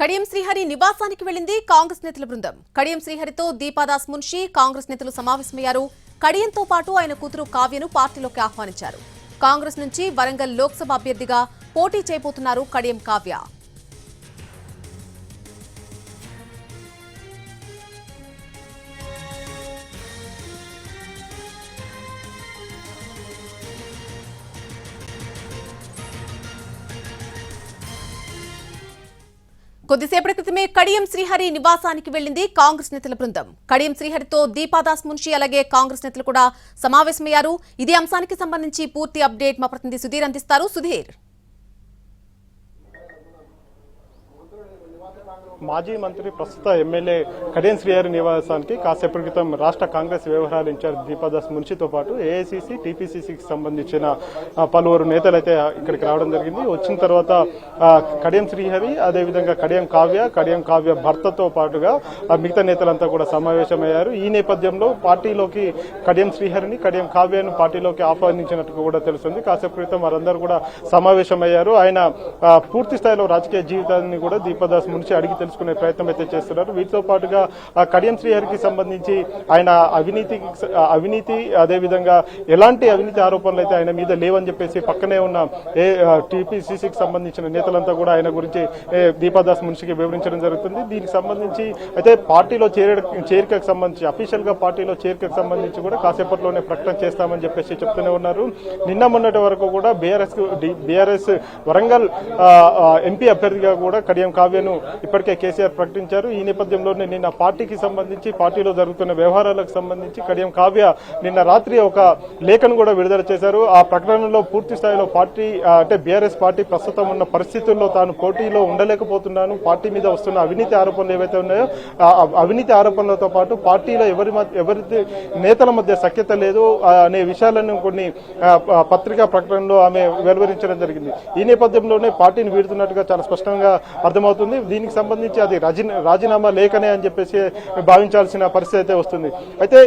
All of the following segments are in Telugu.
కడియం శ్రీహరి నివాసానికి వెళ్ళింది కాంగ్రెస్ నేతల బృందం. కడియం శ్రీహరితో దీపాదాస్ మున్షి కాంగ్రెస్ నేతలు సమావేశమయ్యారు. కడియంతో పాటు ఆయన కూతురు కావ్యను పార్టీలోకి ఆహ్వానించారు. కాంగ్రెస్ నుంచి వరంగల్ లోక్సభ అభ్యర్థిగా పోటీ చేయబోతున్నారు కడియం కావ్య. కొద్దిసేపటి క్రితమే కడియం శ్రీహరి నివాసానికి వెళ్ళింది కాంగ్రెస్ నేతల బృందం. కడియం శ్రీహరితో దీపాదాస్ మున్షి అలాగే కాంగ్రెస్ నేతలు కూడా సమావేశమయ్యారు. ఇదే అంశానికి సంబంధించి పూర్తి అప్డేట్ మా ప్రతినిధి సుధీర్ అందిస్తారు. సుధీర్. మాజీ మంత్రి ప్రస్తుత ఎమ్మెల్యే కడియం శ్రీహరి నివాసానికి కాసేపటి క్రితం రాష్ట్ర కాంగ్రెస్ వ్యవహారాల ఇన్ఛార్జ్ దీపాదాస్ మున్షితో పాటు ఏఐసిసి టీపీసీసీకి సంబంధించిన పలువురు నేతలు అయితే ఇక్కడికి రావడం జరిగింది. వచ్చిన తర్వాత కడియం శ్రీహరి అదేవిధంగా కడియం కావ్య కడియం కావ్య భర్తతో పాటుగా ఆ, మిగతా నేతలంతా కూడా సమావేశమయ్యారు. ఈ నేపథ్యంలో పార్టీలోకి కడియం శ్రీహరిని కడియం కావ్యను పార్టీలోకి ఆహ్వానించినట్టు కూడా తెలుస్తుంది. కాసేపు క్రితం వారందరూ కూడా సమావేశమయ్యారు. ఆయన పూర్తి స్థాయిలో రాజకీయ జీవితాన్ని కూడా దీపదాస్ మున్షి అడిగి తెలుసుకునే ప్రయత్నం అయితే చేస్తున్నారు. వీటితో పాటుగా కడియం శ్రీహరికి సంబంధించి ఆయన అవినీతి అవినీతి అదేవిధంగా ఎలాంటి అవినీతి ఆరోపణలు అయితే ఆయన మీద లేవని చెప్పేసి పక్కనే ఉన్న ఏ టీపీసీసీకి సంబంధించిన నేతలంతా కూడా ఆయన గురించి దీపాదాస్ మున్షికి వివరించడం జరుగుతుంది. దీనికి సంబంధించి అయితే పార్టీలో చేర చేరికకు సంబంధించి అఫీషియల్గా పార్టీలో చేరికకు సంబంధించి కూడా కాసేపట్లోనే ప్రకటన చేస్తామని చెప్పేసి చెప్తూనే ఉన్నారు. నిన్న మొన్నటి వరకు కూడా బీఆర్ఎస్ బీఆర్ఎస్ వరంగల్ ఎంపీ అభ్యర్థిగా కూడా కడియం కావ్యను ఇప్పటికే కేసీఆర్ ప్రకటించారు. ఈ నేపథ్యంలోనే నిన్న పార్టీకి సంబంధించి పార్టీలో జరుగుతున్న వ్యవహారాలకు సంబంధించి కడియం కావ్య నిన్న రాత్రి ఒక లేఖను కూడా విడుదల చేశారు. ఆ ప్రకటనలో పూర్తి స్థాయిలో పార్టీ అంటే బీఆర్ఎస్ పార్టీ ప్రస్తుతం ఉన్న పరిస్థితుల్లో తాను పోటీలో ఉండలేకపోతున్నాను. పార్టీ మీద వస్తున్న అవినీతి ఆరోపణలు ఏవైతే ఉన్నాయో అవినీతి ఆరోపణలతో పాటు పార్టీలో ఎవరి మధ్య- ఎవరి నేతల మధ్య సఖ్యత లేదు అనే విషయాలను కొన్ని పత్రికా ప్రకటనలో ఆమె వెలువరించడం జరిగింది. ఈ నేపథ్యంలోనే పార్టీని వీడుతున్నట్టుగా చాలా స్పష్టంగా అర్థమవుతుంది. దీనికి సంబంధించి అది రాజీ రాజీనామా లేఖనే అని చెప్పేసి భావించాల్సిన పరిస్థితి అయితే వస్తుంది. అయితే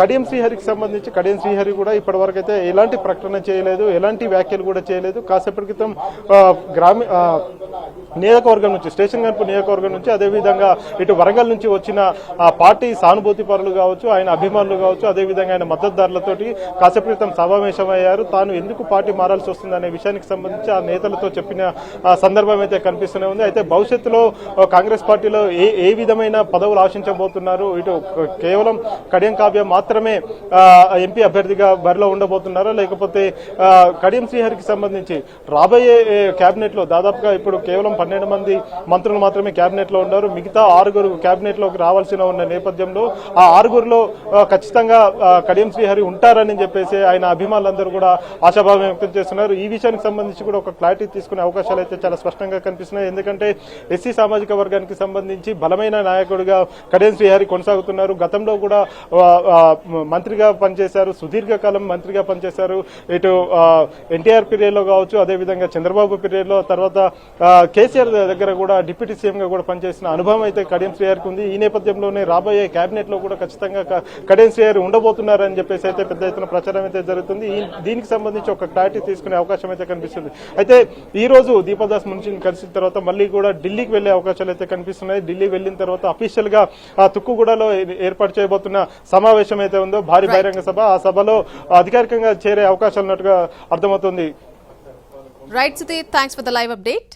కడియం శ్రీహరికి సంబంధించి కడియం శ్రీహరి కూడా ఇప్పటివరకు అయితే ఎలాంటి ప్రకటన చేయలేదు ఎలాంటి వ్యాఖ్యలు కూడా చేయలేదు. కాసేపటి క్రితం గ్రామీణ గ్రామీ నియోజకవర్గం నుంచి స్టేషన్ కనుపు నియోజకవర్గం నుంచి అదేవిధంగా ఇటు వరంగల్ నుంచి వచ్చిన ఆ పార్టీ సానుభూతి పరులు కావచ్చు ఆయన అభిమానులు కావచ్చు అదేవిధంగా ఆయన మద్దతుదారులతోటి కాసేపు క్రితం సమావేశమయ్యారు. తాను ఎందుకు పార్టీ మారాల్సి వస్తుంది అనే విషయానికి సంబంధించి ఆ నేతలతో చెప్పిన సందర్భం అయితే కనిపిస్తూనే ఉంది. అయితే భవిష్యత్తులో కాంగ్రెస్ పార్టీలో ఏ ఏ విధమైన పదవులు ఆశించబోతున్నారు? ఇటు కేవలం కడియం కావ్య మాత్రమే ఎంపీ అభ్యర్థిగా బరిలో ఉండబోతున్నారా? లేకపోతే కడియం శ్రీహరికి సంబంధించి రాబోయే క్యాబినెట్లో దాదాపుగా ఇప్పుడు కేవలం పన్నెండు మంది మంత్రులు మాత్రమే క్యాబినెట్లో ఉన్నారు. మిగతా ఆరుగురు క్యాబినెట్లోకి రావాల్సిన ఉన్న నేపథ్యంలో ఆ ఆరుగురులో ఖచ్చితంగా కడియం శ్రీహరి ఉంటారని చెప్పేసి ఆయన అభిమానులందరూ కూడా ఆశాభావం వ్యక్తం చేస్తున్నారు. ఈ విషయానికి సంబంధించి కూడా ఒక క్లారిటీ తీసుకునే అవకాశాలు అయితే చాలా స్పష్టంగా కనిపిస్తున్నాయి. ఎందుకంటే ఎస్సీ సామాజిక వర్గానికి సంబంధించి బలమైన నాయకుడిగా కడియం శ్రీహరి కొనసాగుతున్నారు. గతంలో కూడా మంత్రిగా పనిచేశారు. సుదీర్ఘకాలం మంత్రిగా పనిచేశారు. ఇటు ఎన్టీఆర్ పీరియడ్లో కావచ్చు అదేవిధంగా చంద్రబాబు పీరియడ్లో తర్వాత కె కేసీఆర్ దగ్గర కూడా డిప్యూటీ సీఎం గా కూడా పనిచేసిన అనుభవం అయితే కడియం శ్రీహరికి ఉంది. ఈ నేపథ్యంలోనే రాబోయే కేబినెట్లో కూడా ఖచ్చితంగా కడియం శ్రీహరి ఉండబోతున్నారని చెప్పేసి అయితే పెద్ద ఎత్తున ప్రచారం అయితే జరుగుతుంది. దీనికి సంబంధించి ఒక క్లారిటీ తీసుకునే అవకాశం అయితే కనిపిస్తుంది. అయితే ఈ రోజు దీపదాస్ మున్షిని కలిసిన తర్వాత మళ్ళీ కూడా ఢిల్లీకి వెళ్ళే అవకాశాలు అయితే కనిపిస్తున్నాయి. ఢిల్లీ వెళ్ళిన తర్వాత అఫీషియల్గా ఆ తుక్కుగూడలో ఏర్పాటు చేయబోతున్న సమావేశం అయితే ఉందో భారీ బహిరంగ సభ ఆ సభలో అధికారికంగా చేరే అవకాశాలు ఉన్నట్టుగా అర్థమవుతుంది. Right Sudheer thanks for the live update